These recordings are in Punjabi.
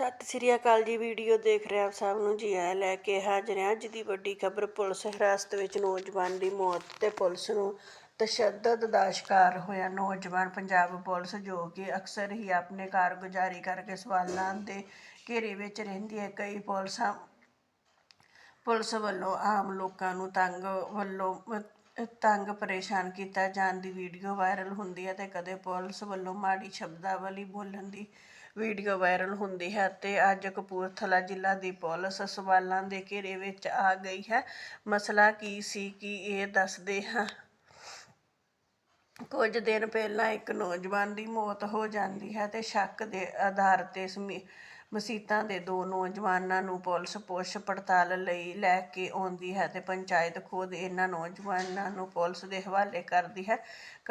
ਸਤਿ ਸ੍ਰੀ ਅਕਾਲ ਜੀ, ਵੀਡੀਓ ਦੇਖ ਰਿਹਾ ਸਭ ਨੂੰ। ਜੀ ਆਇਆਂ ਲੈ ਕੇ ਹਾਜ਼ਰ ਹਾਂ ਅੱਜ ਦੀ ਵੱਡੀ ਖਬਰ। ਪੁਲਿਸ ਹਿਰਾਸਤ ਵਿੱਚ ਨੌਜਵਾਨ ਦੀ ਮੌਤ ਤੇ ਪੁਲਿਸ ਨੂੰ ਤਸ਼ੱਦਦ ਦਾ ਸ਼ਿਕਾਰ ਹੋਇਆ। ਨੌਜਵਾਨ ਪੰਜਾਬ ਪੁਲਿਸ ਜੋ ਕਿ ਅਕਸਰ ਹੀ ਆਪਣੇ ਕਾਰਗੁਜ਼ਾਰੀ ਕਰਕੇ ਸਵਾਲਾਂ ਦੇ ਘੇਰੇ ਵਿੱਚ ਰਹਿੰਦੀ ਹੈ। ਕਈ ਪੁਲਿਸਾਂ, ਪੁਲਿਸ ਵੱਲੋਂ ਆਮ ਲੋਕਾਂ ਨੂੰ ਤੰਗ ਵੱਲੋਂ ਤੰਗ ਪਰੇਸ਼ਾਨ ਕੀਤਾ, ਜਾਣ ਦੀ ਵੀਡੀਓ ਵਾਇਰਲ ਹੁੰਦੀ ਹੈ ਤੇ ਕਦੇ ਪੁਲਿਸ ਵੱਲੋਂ ਮਾੜੀ ਸ਼ਬਦਾਵਲੀ ਬੋਲਣ ਦੀ ਵੀਡੀਓ ਵਾਇਰਲ ਹੁੰਦੀ ਹੈ ਤੇ ਅੱਜ ਕਪੂਰਥਲਾ ਜ਼ਿਲ੍ਹਾ ਦੀ ਪੁਲਿਸ ਸਵਾਲਾਂ ਦੇ ਘੇਰੇ ਵਿੱਚ ਆ ਗਈ ਹੈ। ਮਸਲਾ ਕੀ ਸੀ, ਕੀ ਇਹ ਦੱਸਦੇ ਹਾਂ। ਕੁਝ ਦਿਨ ਪਹਿਲਾਂ ਇੱਕ ਨੌਜਵਾਨ ਦੀ ਮੌਤ ਹੋ ਜਾਂਦੀ ਹੈ ਤੇ ਸ਼ੱਕ ਦੇ ਆਧਾਰ ਤੇ ਸਮੀ- ਮਸੀਤਾਂ ਦੇ ਦੋ ਨੌਜਵਾਨਾਂ ਨੂੰ ਪੁਲਿਸ ਪੁੱਛ ਪੜਤਾਲ ਲਈ ਲੈ ਕੇ ਆਉਂਦੀ ਹੈ ਤੇ ਪੰਚਾਇਤ ਖੁਦ ਇਹਨਾਂ ਨੌਜਵਾਨਾਂ ਨੂੰ ਪੁਲਿਸ ਦੇ ਹਵਾਲੇ ਕਰਦੀ ਹੈ।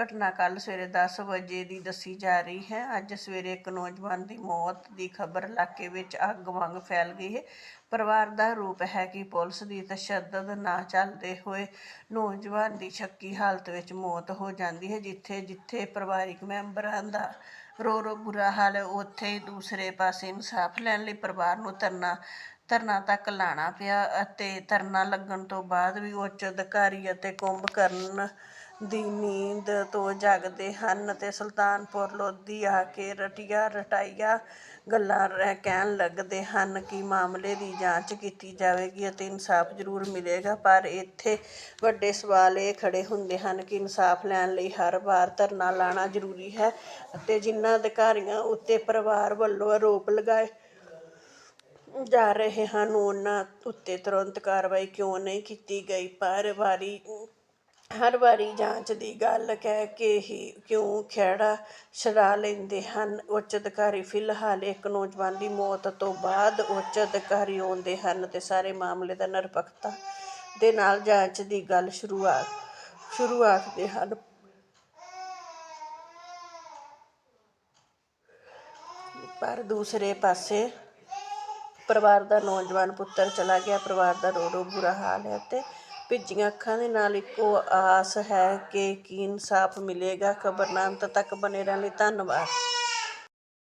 ਘਟਨਾ ਕੱਲ ਸਵੇਰੇ 10 ਵਜੇ ਦੀ ਦੱਸੀ ਜਾ ਰਹੀ ਹੈ। ਅੱਜ ਸਵੇਰੇ ਇੱਕ ਨੌਜਵਾਨ ਦੀ ਮੌਤ ਦੀ ਖਬਰ ਇਲਾਕੇ ਵਿੱਚ ਅੱਗ ਵਾਂਗ ਫੈਲ ਗਈ ਹੈ। ਪਰਿਵਾਰ ਦਾ ਰੂਪ ਹੈ ਕਿ ਪੁਲਿਸ ਦੀ ਤਸ਼ੱਦਦ ਨਾ ਚੱਲਦੇ ਹੋਏ ਨੌਜਵਾਨ ਦੀ ਸ਼ੱਕੀ ਹਾਲਤ ਵਿੱਚ ਮੌਤ ਹੋ ਜਾਂਦੀ ਹੈ, ਜਿੱਥੇ ਜਿੱਥੇ ਪਰਿਵਾਰਿਕ ਮੈਂਬਰਾਂ ਦਾ ਰੋ ਰੋ ਬੁਰਾ ਹਾਲ ਹੈ, ਉੱਥੇ ਹੀ ਦੂਸਰੇ ਪਾਸੇ ਇਨਸਾਫ ਲੈਣ ਲਈ ਪਰਿਵਾਰ ਨੂੰ ਧਰਨਾ ਧਰਨਾ ਤੱਕ ਲਾਣਾ ਪਿਆ ਅਤੇ ਧਰਨਾ ਲੱਗਣ ਤੋਂ ਬਾਅਦ ਵੀ ਉੱਚ ਅਧਿਕਾਰੀ ਅਤੇ ਕੁੰਭਕਰਨ ਦੀ ਨੀਂਦ ਤੋਂ ਜਾਗਦੇ ਹਨ ਅਤੇ ਸੁਲਤਾਨਪੁਰ ਲੋਧੀ ਆ ਕੇ ਰਟੀਆ ਰਟਾਈਆਂ ਗੱਲਾਂ ਰਹਿ ਕਹਿਣ ਲੱਗਦੇ ਹਨ ਕਿ ਮਾਮਲੇ ਦੀ ਜਾਂਚ ਕੀਤੀ ਜਾਵੇਗੀ ਅਤੇ ਇਨਸਾਫ ਜ਼ਰੂਰ ਮਿਲੇਗਾ। ਪਰ ਇੱਥੇ ਵੱਡੇ ਸਵਾਲ ਇਹ ਖੜ੍ਹੇ ਹੁੰਦੇ ਹਨ ਕਿ ਇਨਸਾਫ ਲੈਣ ਲਈ ਹਰ ਵਾਰ ਧਰਨਾ ਲਾਣਾ ਜ਼ਰੂਰੀ ਹੈ ਅਤੇ ਜਿਨ੍ਹਾਂ ਅਧਿਕਾਰੀਆਂ ਉੱਤੇ ਪਰਿਵਾਰ ਵੱਲੋਂ ਆਰੋਪ ਲਗਾਏ ਜਾ ਰਹੇ ਹਨ, ਉਹਨਾਂ ਉੱਤੇ ਤੁਰੰਤ ਕਾਰਵਾਈ ਕਿਉਂ ਨਹੀਂ ਕੀਤੀ ਗਈ? ਪਰ ਵਾਰੀ ਹਰ ਵਾਰੀ ਜਾਂਚ ਦੀ ਗੱਲ ਕਹਿ ਕੇ ਹੀ ਕਿਉਂ ਖਹਿੜਾ ਛੁਡਾ ਲੈਂਦੇ ਹਨ। ਉੱਚ ਅਧਿਕਾਰੀ ਫਿਲਹਾਲ ਇੱਕ ਨੌਜਵਾਨ ਦੀ ਮੌਤ ਤੋਂ ਬਾਅਦ ਉੱਚ ਅਧਿਕਾਰੀ ਆਉਂਦੇ ਹਨ ਅਤੇ ਸਾਰੇ ਮਾਮਲੇ ਦਾ ਨਿਰਪੱਖਤਾ ਦੇ ਨਾਲ ਜਾਂਚ ਦੀ ਗੱਲ ਸ਼ੁਰੂਆਤ ਸ਼ੁਰੂਆਤ ਦੇ ਹਨ। ਪਰ ਦੂਸਰੇ ਪਾਸੇ ਪਰਿਵਾਰ ਦਾ ਨੌਜਵਾਨ ਪੁੱਤਰ ਚਲਾ ਗਿਆ। ਪਰਿਵਾਰ ਦਾ ਰੋ ਰੋ ਬੁਰਾ ਹਾਲ ਹੈ ਅਤੇ ਭਿੱਜੀਆਂ ਅੱਖਾਂ ਦੇ ਨਾਲ ਇੱਕੋ ਆਸ ਹੈ ਕਿ ਕੀ ਇਨਸਾਫ ਮਿਲੇਗਾ। ਖਬਰ ਨਾ ਅੰਤ ਤੱਕ ਬਣੇ ਰਹਿਣ ਲਈ ਧੰਨਵਾਦ।